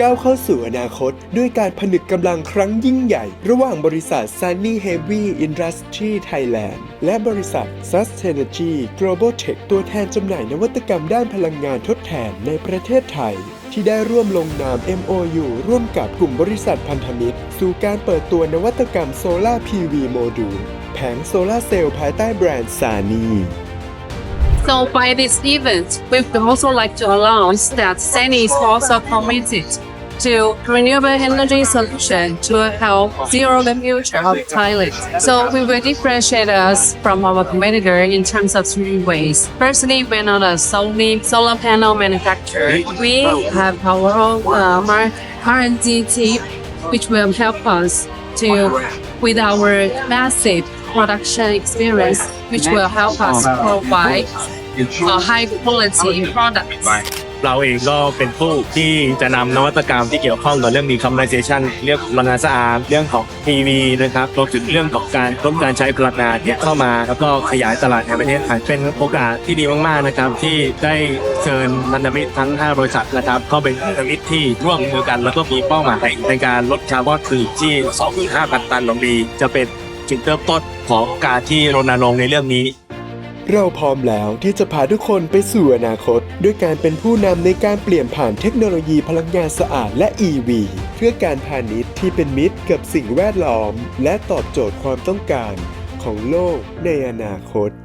ก้าวเข้าสู่อนาคต ด้วยการผนึกกำลังครั้งยิ่งใหญ่ ระหว่างบริษัท Sunny Heavy Industry Thailand และบริษัท Sustainability Global Tech ตัวแทนจำหน่ายนวัตกรรมด้านพลังงานทดแทนในประเทศไทย ที่ได้ร่วมลงนาม MOU ร่วมกับกลุ่มบริษัทพันธมิตร สู่การเปิดตัวนวัตกรรมโซลาร์ PV โมดูลแผงโซลาร์เซลล์ภายใต้แบรนด์ Sany So by this event, we would also like to announce that Sany is also committed to renewable energy solution to help zero the future of Thailand. So we will differentiate us from our competitor in terms of three ways. Firstly, we're not a solely solar panel manufacturer. We have our own um, R&D team, which will help us to, with our massive production experience, which will help us provide a high quality products. เราเองก็เป็นผู้ที่จะนำนวัตกรรมที่เกี่ยวข้องกับเรื่อง decarbonization เรื่องพลังงานสะอาดเรื่องของ PV นะครับรวมถึงเรื่องของการลดการใช้พลังงานเนี่ยเข้ามาแล้วก็ขยายตลาดในประเทศไทยเป็นโอกาสที่ดีมากๆนะครับที่ได้เชิญพันธมิตรทั้ง 5 บริษัทนะครับเข้าเป็นพันธมิตรที่ร่วมมือกัน แล้วก็มีเป้าหมายในการลดคาร์บอนคืนที่ 25,000 ตันต่อปีจะเป็น จุดเริ่มต้นของการที่รณรงค์ในเรื่องนี้ เราพร้อมแล้วที่จะพาทุกคนไปสู่อนาคต ด้วยการเป็นผู้นำในการเปลี่ยนผ่านเทคโนโลยีพลังงานสะอาดและ EV เพื่อการพาณิชย์ที่เป็นมิตรกับสิ่งแวดล้อม และตอบโจทย์ความต้องการของโลกในอนาคต